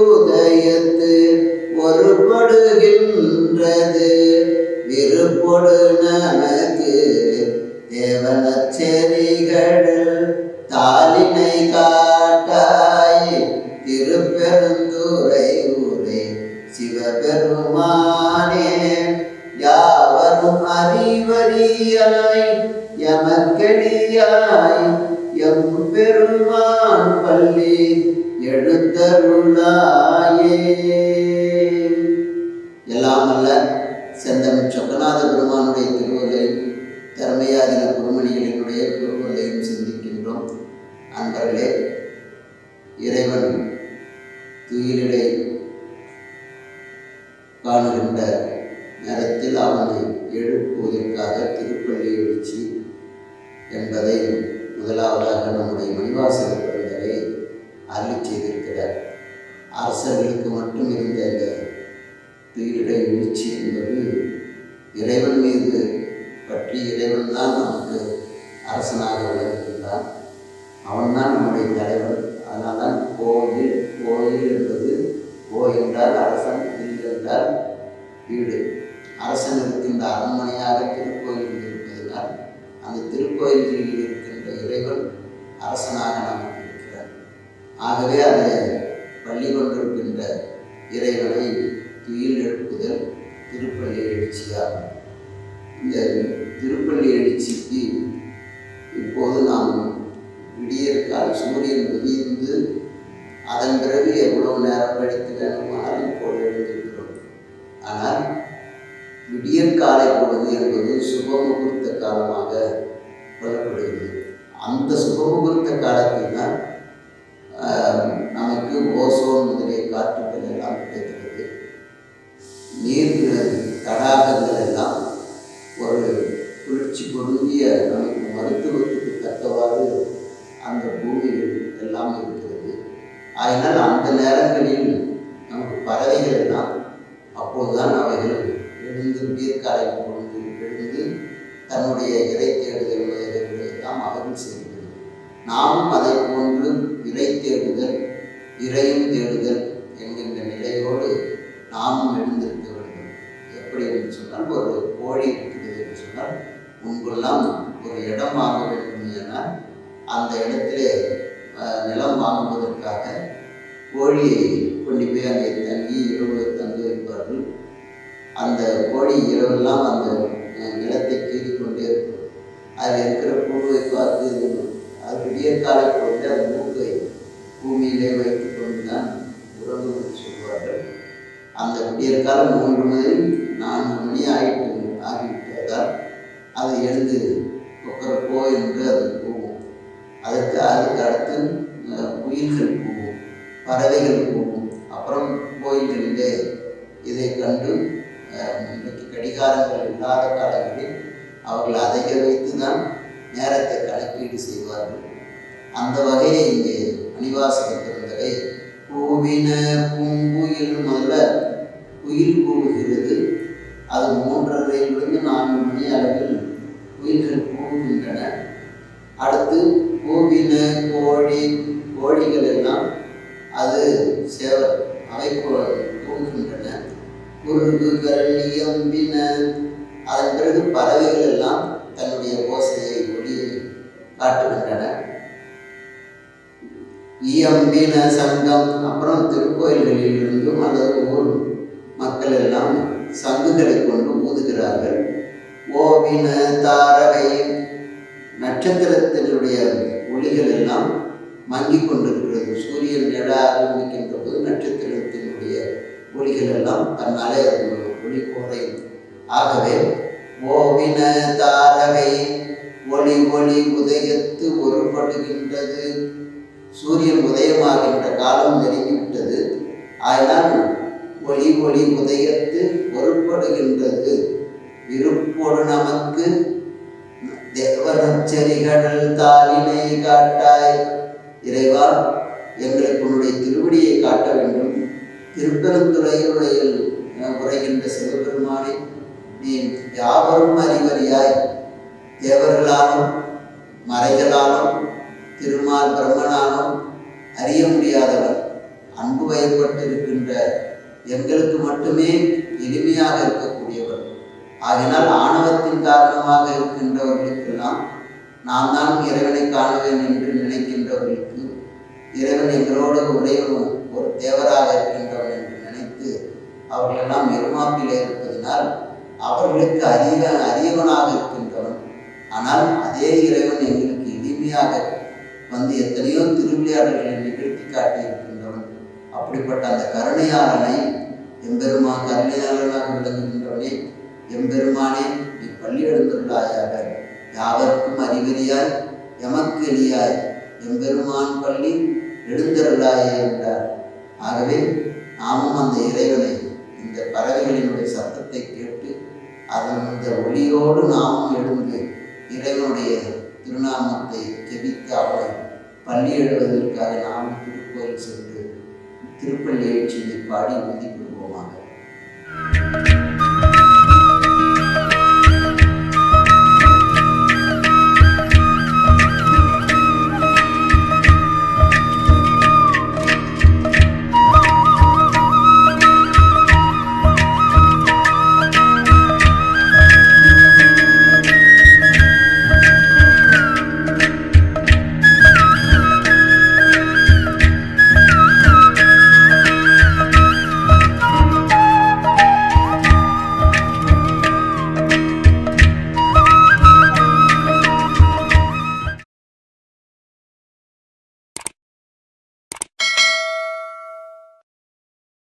உதயத்து ஒருபடுகின்றது. விருப்பொடு நமக்கு தேவனச்செறிகள் தாளினை காட்டாய் திருப்பெருந்துரை ஊரே சிவபெருமானே யாவரும் அறிவறியாய் எமக்கெளியாய் எம் பெருமான் பள்ளி எழுத்தருளாயே எல்லாம் அல்ல செந்தமிழ் சொக்கநாத பெருமானுடைய திருவள்ளையும் திறமையாதின குருமணிகளினுடைய திருவள்ளையும் சிந்திக்கின்றோம். அன்பர்களே இறைவன் துயிலிடை காணுகின்ற நேரத்தில் அவனை எழுப்புவதற்காக திருப்பள்ளி எழுச்சி என்பதை முதலாவதாக நம்முடைய மணிவாசக பிறந்தரை அருளி செய்திருக்கிறார். அரசர்களுக்கு மட்டும் இருந்த அந்த பீரிட எழுச்சி என்பது இறைவன் மீது பற்றி இறைவன் தான் நமக்கு அரசனாக விளங்குகின்றான். அவன்தான் நம்முடைய தலைவன். அதனால்தான் கோயில் கோயில் என்பது கோ என்றால் அரசன் இல் என்றால் வீடு. அரசன் இருக்கின்ற அரண்மனையாக திருக்கோயில் இருப்பதனால் அந்த திருக்கோயில் இருக்கின்ற இறைவன் அரசனாக நமக்கு இருக்கிறார் ஆகவே அதை பள்ளி கொண்டிருக்கின்ற இறைவனை துயில் எழுப்புதல் திருப்பள்ளி எழுச்சியாகும். இந்த திருப்பள்ளி எழுச்சிக்கு இப்போது நாம் விடியற்கால் சூரியன் விடிந்து அதன் பிறகு எவ்வளவு நேரம் கழித்து வேண்டுமானாலும் இப்போது எழுந்திருக்கிறோம். ஆனால் விடியற்காலை பொழுது என்பது சுபமுகூர்த்த காலமாக கொல்லப்படுகிறது அந்த சுபமுகூர்த்த காலத்தில் தான் நமக்கு ஓசோன் முதலிய காற்றுகள் எல்லாம் கிடைக்கிறது நீர் தடாகங்கள் எல்லாம் ஒரு குளிர்ச்சி பொருந்திய நமக்கு மருத்துவத்துக்கு தக்கவாறு அந்த பூமியில் எல்லாம் இருக்கிறது. அதனால் அந்த நேரங்களில் நமக்கு பறவைகள் எல்லாம் அப்போதுதான் அவைகள் எழுந்து விடியற்காலை பொழுது எழுந்து தன்னுடைய இறை தேடுதல் எல்லாம் அவர்கள் சேர்ந்தது நாமும் அதை போன்று இறை தேடுதல் இறையும் தேடுதல் என்கின்ற நிலையோடு நாமும் எழுந்திருக்க வேண்டும். எப்படி என்று சொன்னால் ஒரு கோழி இருக்கிறது என்று சொன்னால் முன்பெல்லாம் ஒரு இடம் வாங்க வேண்டும் என அந்த இடத்திலே அஹ், நிலம் வாங்குவதற்காக கோழியை கொண்டு போய் அங்கே தங்கி இரவு தங்கி வைப்பார்கள் அந்த கோழி இரவெல்லாம் அந்த நிலத்தை கீறி கொண்டே இருக்கும். அதில் இருக்கிற புழுவை பார்த்து அது விடியற்காலை பொழுது அந்த மூக்கை பூமியிலே வைத்து கொண்டு தான் உறங்கும் சொல்வார்கள். அந்த விடியற்காலம் மூன்று மணி நான்கு மணி ஆகிட்டு ஆகிவிட்டதால் அது எழுந்து கொக்கரப்போ என்று அது போகும் அதற்கு அதுக்கு அடுத்து குயில்கள் போகும் பறவைகள் அவர்கள் அதை வைத்து தான் நேரத்தை கணக்கீடு செய்வார்கள். அந்த வகையை இங்கே அணிவாசக பிறந்தவை பூவின பூங்குயில் முதல்ல குயில் கூவுகிறது அது மூன்றரையிலிருந்து நான்கு மணி அளவில் குயில்கள் கூவுகின்றன அடுத்து பூவின கோழி கோழிகள் எல்லாம் அது சேவல் அவை கூ- கூவுகின்றன குருகுகள் இயம்பின அதன் பிறகு பறவைகள் எல்லாம் தன்னுடைய ஓசையை ஒளியை காட்டுகின்றன. இயம்பின சங்கம் அப்புறம் திருக்கோயில்களில் இருந்தும் அல்லது ஊர் மக்கள் எல்லாம் சங்குகளை கொண்டு ஊதுகிறார்கள் ஓவின தாரகை நட்சத்திரத்தினுடைய ஒளிகள் எல்லாம் மங்கிக் கொண்டிருக்கிறது. சூரியன் எழ ஆரம்பிக்கின்ற போது நட்சத்திரத்தினுடைய ஒளிகள் எல்லாம் தன்னாலே அது ஒளி குறையும் ஆகவே ஓவின தாரகை ஒளி ஒளி உதயத்து ஒருபடுகின்றது சூரியன் உதயமாகின்ற காலம் நெருங்கிவிட்டது. ஆயினால் ஒளி ஒளி உதயத்து ஒருபடுகின்றது விருப்போடு நமக்கு தேவனச்சரிகள் தாளினை காட்டாய். இறைவா எங்களுக்கு உன்னுடைய திருவடியை காட்ட வேண்டும். திருப்பெருந்துறையுடைய உரைகின்ற சிவபெருமானை நீ யாவரும் அறிவறியாய். தேவர்களாலும் மறைகளாலும் திருமால் பிரம்மனாலும் அறிய முடியாதவர் அன்பு வயப்பட்டு இருக்கின்ற எங்களுக்கு மட்டுமே எளிமையாக இருக்கக்கூடியவர். ஆகினால் ஆணவத்தின் காரணமாக இருக்கின்றவர்களுக்கெல்லாம் நான் தான் இறைவனை காணுவேன் என்று நினைக்கின்றவர்களுக்கு இறைவன் எங்களோடு ஒரே ஒரு தேவராக இருக்கின்றவன் என்று நினைத்து அவர்களெல்லாம் எருமாப்பிலே இருப்பதனால் அவர்களுக்கு அரிய அரியவனாக இருக்கின்றவன். ஆனால் அதே இறைவன் எங்களுக்கு இனிமையாக வந்து எத்தனையோ திருவிளையாடல்களை நிகழ்த்தி காட்டி இருக்கின்றவன். அப்படிப்பட்ட அந்த கருணையாளனை எம்பெருமா கருணையாளனாக விளங்குகின்றவனே எம்பெருமானே நீ பள்ளி எழுந்துள்ளாயாக. யாவர்க்கும் அறிவறியாய் எமக்கு எளியாய் எம்பெருமான் பள்ளி எழுந்தருளாயே என்றார். ஆகவே நாமும் அந்த இறைவனை இந்த பறவைகளினுடைய சத்தத்தை கேட்டு அந்த ஒளியோடு நாமும் எழுந்து இறைவனுடைய திருநாமத்தை ஜெபித்து அவளை பள்ளி எழுவதற்காக நாமும் திருக்கோயில் சென்று திருப்பள்ளியை எழுச்சியை பாடி உறுதி கொள்வோமாக